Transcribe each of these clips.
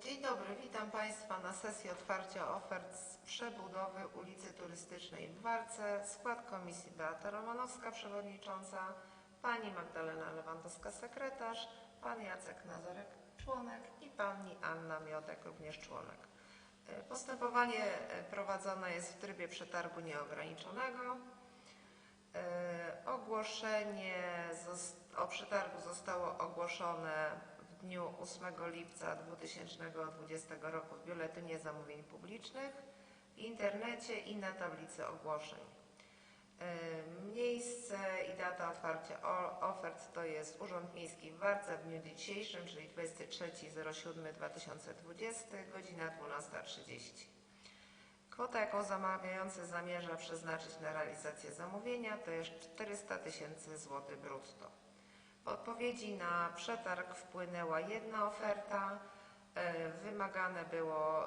Dzień dobry, witam Państwa na sesji otwarcia ofert z przebudowy ulicy Turystycznej w Warce. Skład komisji Beata Romanowska, przewodnicząca, Pani Magdalena Lewandowska, sekretarz, Pan Jacek Nazarek, członek i Pani Anna Miodek, również członek. E, Postępowanie e, prowadzone jest w trybie przetargu nieograniczonego. E, Ogłoszenie o przetargu zostało ogłoszone dniu 8 lipca 2020 roku w Biuletynie Zamówień Publicznych, w internecie i na tablicy ogłoszeń. E, Miejsce i data otwarcia ofert to jest Urząd Miejski w Warce w dniu dzisiejszym, czyli 23.07.2020, godzina 12.30. Kwota, jaką zamawiający zamierza przeznaczyć na realizację zamówienia, to jest 400 tysięcy złotych brutto. W odpowiedzi na przetarg wpłynęła jedna oferta. E, Wymagane było,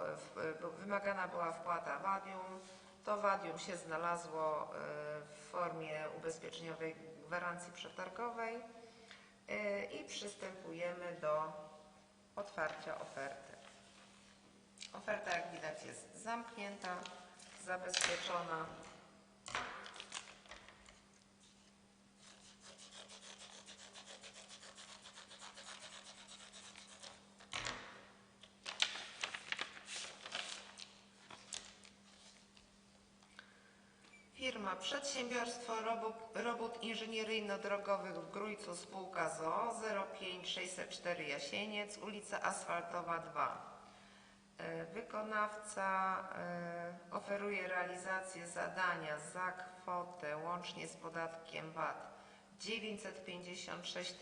wymagana była wpłata wadium. To wadium się znalazło e, w formie ubezpieczeniowej gwarancji przetargowej E, i przystępujemy do otwarcia oferty. Oferta, jak widać, jest zamknięta, zabezpieczona. Firma Przedsiębiorstwo Robót, Inżynieryjno-Drogowych w Grójcu Spółka ZOO 05604 Jasieniec, ulica Asfaltowa 2. E, Wykonawca e, oferuje realizację zadania za kwotę łącznie z podatkiem VAT 956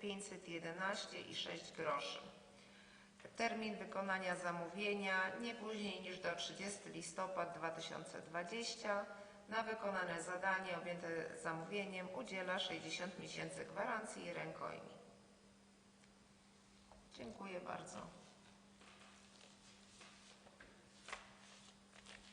511 i 6 groszy. Termin wykonania zamówienia nie później niż do 30 listopada 2020. Na wykonane zadanie objęte zamówieniem udziela 60 miesięcy gwarancji i rękojmi. Dziękuję bardzo.